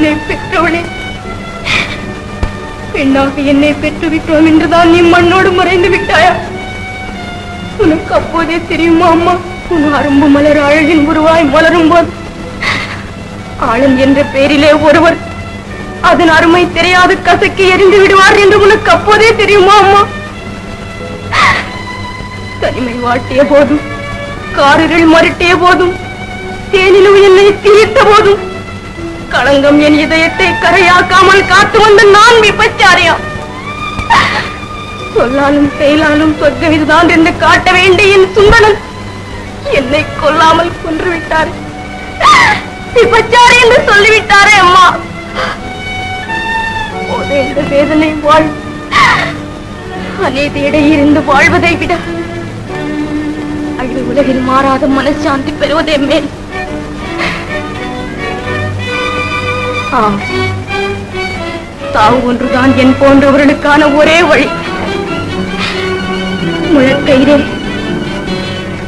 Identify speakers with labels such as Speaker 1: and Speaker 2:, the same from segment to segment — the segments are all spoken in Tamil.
Speaker 1: என்னை பெற்றவளே. பெண்ணாக என்னை பெற்றுவிட்டோம் என்றுதான் நீ மண்ணோடு மறைந்து விட்டாயா? உனக்கு அப்போதே தெரியுமா அம்மா? உன் அரும்பு மலர் அழகின் உருவாய் மலரும் போது ஆளும் என்ற பெயரிலே ஒருவர் அதன் அருமை தெரியாது கசக்கி எரிந்து விடுவார் என்று உனக்கு அப்போதே தெரியுமா அம்மா? தனிமை வாட்டிய போதும் காரில் மருட்டிய போதும் தேனிலும் என்னை தீர்த்த போதும் களங்கம் என் இதயத்தை கரையாக்காமல் காத்து வந்த நான் விபச்சாரியா? சொல்லாலும் செயலாலும் சொர்க்கம் இதுதான் என்று காட்ட வேண்டிய என் சுந்தனம் என்னை கொல்லாமல் கொன்று விட்டார் விபச்சாரி என்று சொல்லிவிட்டாரே அம்மா. போதே இந்த வேதனை வாழ். அநீதியிடையே இருந்து வாழ்வதை விட. அழு உலகில் மாறாத மனசாந்தி பெறுவதே மேல். ஆம் தாவு ஒன்றுதான் என் போன்றவர்களுக்கான ஒரே வழி. முழக்கயிறே.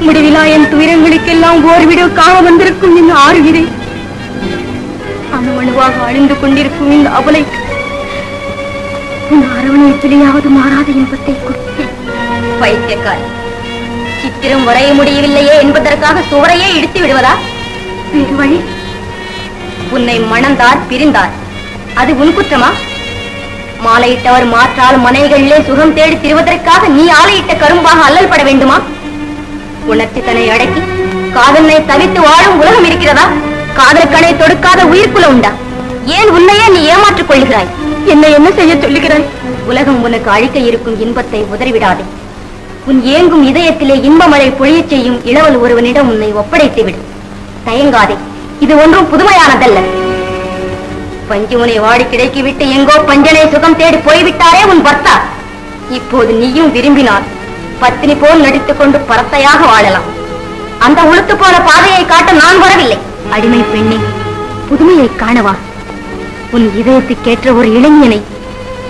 Speaker 1: முடிவிலா என் துயரங்களுக்கெல்லாம் ஓர் விடு காண வந்திருக்கும் என் ஆறுகிறே அணுவணுவாக அழிந்து கொண்டிருக்கும் இந்த அவலை உன் அரவணைப்பிலேயாவது மாறாத இன்பத்தை
Speaker 2: பைத்தியக்காரி சித்திரம் வரைய முடியவில்லையே என்பதற்காக சுவரையே இடித்து விடுவதா?
Speaker 1: வேறு வழி
Speaker 2: உன்னை மணந்தார் பிரிந்தார். அது உன் குற்றமா? மாலையிட்டவர் மாற்றால் மனைகளிலே சுகம் தேடி திரிவதற்காக நீ ஆலையிட்ட கரும்பாக அல்லல் பட வேண்டுமா? உணர்ச்சி தன்னை அடக்கி காதலை தவித்து வாழும் உலகம் இருக்கிறதா? காதலுக்கணை தொடுக்காத உயிர்க்குல உண்டா? ஏன் உன்னையே நீ ஏமாற்றிக் கொள்கிறாய்
Speaker 1: என்னை என்ன செய்ய சொல்லுகிறாய்?
Speaker 2: உலகம் உனக்கு அழிக்க இருக்கும் இன்பத்தை உதறிவிடாதே. உன் ஏங்கும் இதயத்திலே இன்பமழை பொழியச் செய்யும் இளவல் ஒருவனிடம் உன்னை ஒப்படைத்து விடு தயங்காதே. இது ஒன்றும் புதுமையானதல்ல. பஞ்சுமுனை வாடி கிடைக்கிவிட்டு எங்கோ பஞ்சனை சுகம் தேடி போய்விட்டாரே உன் பர்த்தா. இப்போது நீயும் விரும்பினால் பத்தினி போல் நடித்துக் கொண்டு பரத்தையாக வாழலாம். அந்த உளுத்து போன பாதையை காட்ட நான் வரவில்லை. அடிமை பெண்ணே புதுமையை காணவா? உன் இதயத்துக்கேற்ற ஒரு இளைஞனை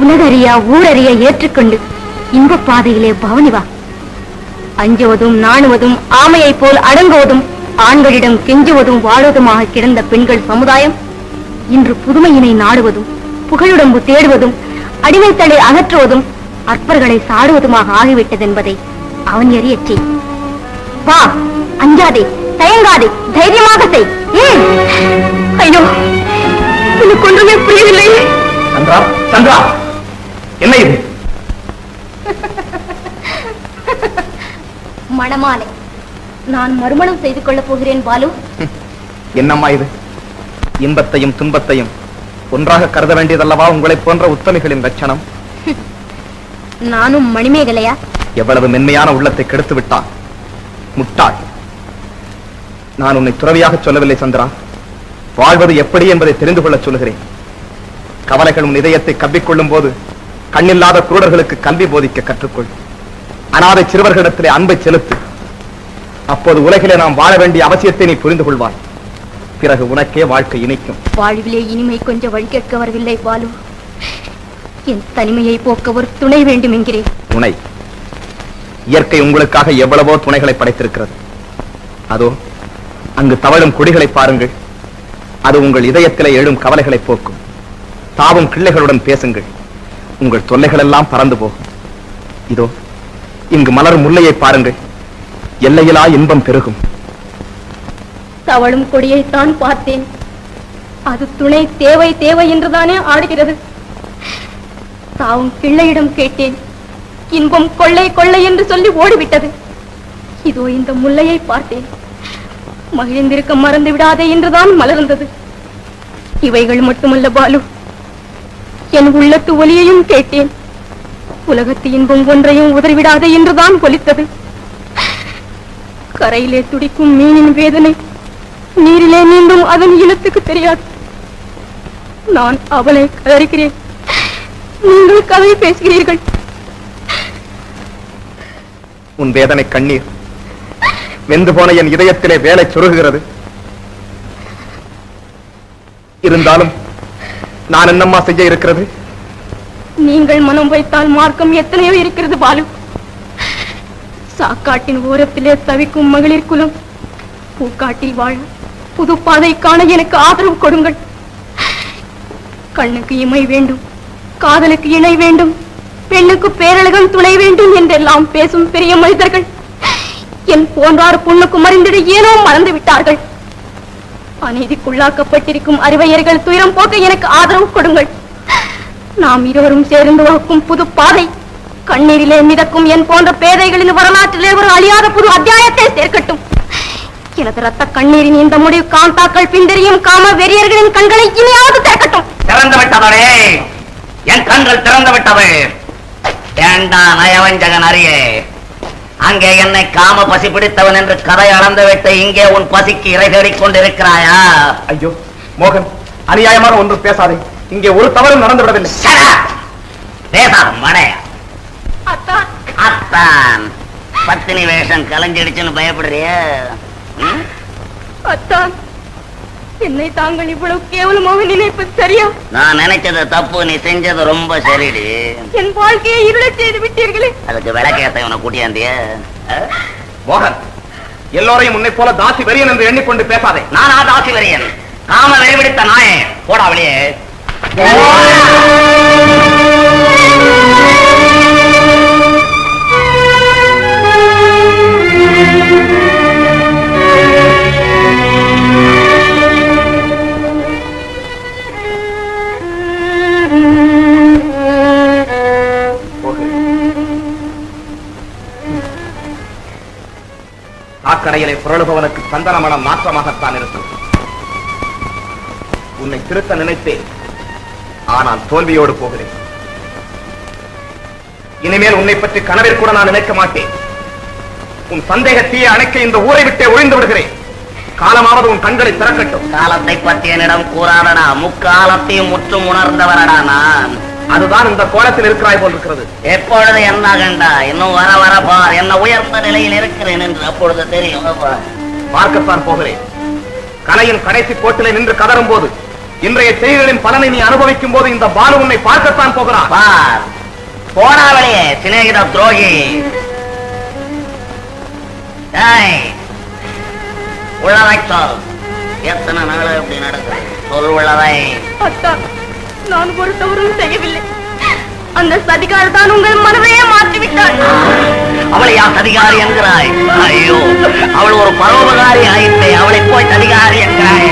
Speaker 2: உலகறியா ஊரறிய ஏற்றுக்கொண்டு இன்ப பாதையிலே பவனி வா. அஞ்சுவதும் நாணுவதும் ஆமையைப் போல் அடங்குவதும் ஆண்களிடம் கெஞ்சுவதும் வாழுவதுமாக கிடந்த பெண்கள் சமுதாயம் இன்று புதுமையினை நாடுவதும் புகழுடம்பு தேடுவதும் அடிமைத்தலை அகற்றுவதும் அற்பர்களை சாடுவதுமாக ஆகிவிட்டது என்பதை அவன் எறியச் செய். வா அஞ்சாதே தயங்காதே தைரியமாக செய். ஏன்
Speaker 1: ஐயோ எனக்கு ஒன்றுமே புரியவில்லை.
Speaker 3: சந்திரா சந்திரா! என்ன இது?
Speaker 2: மணமாலை. நான் மறுமணம் செய்து கொள்ளப் போகிறேன் பாலு.
Speaker 3: என்னம்மா இது? இன்பத்தையும் துன்பத்தையும் ஒன்றாக கருத வேண்டியதல்லவா உங்களைப் போன்ற உத்தமிகளின் லட்சணம்?
Speaker 2: நானும் மணிமேகலையா?
Speaker 3: எவ்வளவு மென்மையான உள்ளத்தை கெடுத்து விட்டான். முட்டாள். நான் உன்னை துறவியாக சொல்லவில்லை சந்திரா. வாழ்வது எப்படி என்பதை தெரிந்து கொள்ளச் சொல்லுகிறேன். கவலைகள் உன் இதயத்தை கவ்விக்கொள்ளும் போது கண்ணில்லாத குருடர்களுக்கு கல்வி போதிக்க கற்றுக்கொள். அனாதை சிறுவர்களிடத்திலே அன்பை செலுத்து. அப்போது உலகிலே நாம் வாழ வேண்டிய அவசியத்தை நீ புரிந்து கொள்வாய். பிறகு உனக்கே வாழ்க்கை இனிக்கும்
Speaker 2: வாழ்விலே இனிமை கொஞ்சம் வழி கேட்க வரவில்லை பாலு. என் தனிமையை போக்க ஒரு துணை வேண்டும் என்கிறேன்
Speaker 3: துணை. இயற்கை உங்களுக்காக எவ்வளவோ துணைகளை படைத்திருக்கிறது. அதோ அங்கு தவழும் கொடிகளை பாருங்கள். அது உங்கள் இதயத்திலே எழும் கவலைகளை போக்கும். தாவும் கிள்ளைகளுடன் பேசுங்கள். உங்கள் தொல்லைகள் எல்லாம் பறந்து போகும். இதோ இங்கு மலர் முல்லையை பாருங்கள். எல்லையிலா இன்பம் பெருகும்.
Speaker 1: தவழும் கொடியைத்தான் பார்த்தேன். அது துணை தேவை தேவை என்றுதானே ஆடுகிறது. தாவும் பிள்ளையிடம் கேட்டேன். இன்பம் கொள்ளை கொள்ளை என்று சொல்லி ஓடிவிட்டது. இதோ இந்த முல்லையை பார்த்தேன். மகிழ்ந்திருக்க மறந்து விடாதே என்றுதான் மலர்ந்தது. இவைகள் மட்டுமல்ல பாலு. என் உள்ளத்து ஒலியையும் கேட்டேன். உலகத்து இன்பம் ஒன்றையும் உதறிவிடாதே என்றுதான் ஒலித்தது கரையிலே துடிக்கும் மீனின் வேதனை. நீரிலே நீந்தும் அதன் இனத்துக்கு தெரியாது. நான் அவளை கதறிக்கிறேன் நீங்கள் கதை பேசுகிறீர்கள்.
Speaker 3: உன் வேதனை கண்ணீர். வெந்து போன என் இதயத்திலே வேலை சொருகுகிறது. இருந்தாலும் நான் என்னம்மா செய்ய இருக்கிறது?
Speaker 1: நீங்கள் மனம் வைத்தால் மார்க்கம் எத்தனையோ இருக்கிறது பாலு. சாக்காட்டின் ஓரத்திலே தவிக்கும் மகளிர் குலம் பூக்காட்டில் வாழ புது பாதை காண எனக்கு ஆதரவு கொடுங்கள். கண்ணுக்கு இமை வேண்டும் காதலுக்கு இணை வேண்டும் பெண்ணுக்கு பேரழகம் துணை வேண்டும் என்றெல்லாம் பேசும் பெரிய மனிதர்கள். என் போன்றார் பொண்ணுக்கு மறைந்திட ஏனோ மறந்து விட்டார்கள். அநீதிக்குள்ளாக்கப்பட்டிருக்கும் அறிவையர்கள் துயரம் போக்க எனக்கு ஆதரவு கொடுங்கள். நாம் இருவரும் சேர்ந்து வகுக்கும் புது பாதை கண்ணீரிலே மிதக்கும் என் போன்ற பேதைகளின் வரலாற்றிலே ஒரு அழியாத புது அத்தியாயத்தை சேர்க்கட்டும். எனது ரத்த கண்ணீரின் இந்த முடிவு காந்தாக்கள் பிந்தரியும் காம வெறியர்களின் கண்களை இனியாவது திறக்கட்டும்.
Speaker 4: திறந்து விட்டதே என் கண்கள் திறந்து விட்டது ஏண்டா நயவஞ்சகன் அறியே அங்கே என்னை காம பசி பிடித்தவன் என்று கதை அளந்து விட்டு இங்கே உன் பசிக்கு இறை தேடிக் கொண்டிருக்கிறாயா?
Speaker 3: ஐயோ மோகன் அநியாயமாக ஒன்றும் பேசாதே. இங்கே ஒரு தவறும் நடந்து விடவில்லை!
Speaker 4: பேசாத
Speaker 1: அத்தா
Speaker 4: அத்தான். பத்தினி வேஷம் கலைஞ்சிடுச்சுன்னு பயப்படுறிய? ம்?
Speaker 1: அத்தா என்னை தாங்கள் இவ்வளவு கேவலமாக நினைப்பது சரியா?
Speaker 4: நான் நினைச்சது தப்பு நீ செஞ்சது ரொம்ப சரிடி.
Speaker 1: என் வாழ்க்கையை இருளச் செய்து விட்டீர்களே.
Speaker 4: அதுக்கு விளக்கேத்த இவனை கூட்டியாந்திய.
Speaker 3: மோகன் எல்லோரையும் உன்னை போல தாசி வெறியன் என்று எண்ணிக்கொண்டு பேசாதே.
Speaker 4: நானா தாசி வரியன் காம வெறிபிடித்த நாயே போடா வெளியே.
Speaker 3: சாக்கடையிலே புரளுபவனுக்கு சந்தன மனம் நாற்றமாகத்தான் இருக்கும். உன்னை திருத்த நினைத்தேன். ஆனால் தோல்வியோடு போகிறேன். இனிமேல் உன்னை பற்றி கனவில் கூட நான் நினைக்க மாட்டேன். உன் சந்தேகத்தையே அணைக்க இந்த ஊரை விட்டே ஒழிந்து விடுகிறேன். காலமாவது உன் கண்களை திறக்கட்டும்.
Speaker 4: காலத்தை பற்றி என்னிடம் கூறாதடா. முக்காலத்தையும் முற்றும் உணர்ந்தவரடா நான்.
Speaker 3: அதுதான் இந்த கோலத்தில் இருக்கிறாய் போல் இருக்கிறது.
Speaker 4: எப்பொழுது என்ன கண்டா? இன்னும் வர வர பார். என்ன உயர்ந்த நிலையில் இருக்கிறேன் என்று அப்பொழுது தெரியும். பார்.
Speaker 3: பார்க்கத்தான் போகிறேன். கலையின் கடைசி கோட்டிலே நின்று கதறும் போது இன்றைய செய்திகளின் பலனை நீ அனுபவிக்கும் போது இந்த பாலு உன்னை பார்க்கத்தான் போகிறான்
Speaker 4: பார். போடா வெளியே சிநேகித துரோகி. ஏய், உள்ளதை சொல். எத்தனை நாள் இப்படி நடக்குது? சொல் உள்ளதை
Speaker 1: அத்தா. நான் ஒரு தவறும் செய்யவில்லை. அந்த சதிகார் தான் உங்கள் மனதையே மாற்றிவிட்டார்
Speaker 4: அவளை யார் சதிகாரி என்கிறாய்? ஐயோ அவள் ஒரு பரோபகாரி ஆயிட்டே அவளை போய் சதிகாரி என்கிறாய்.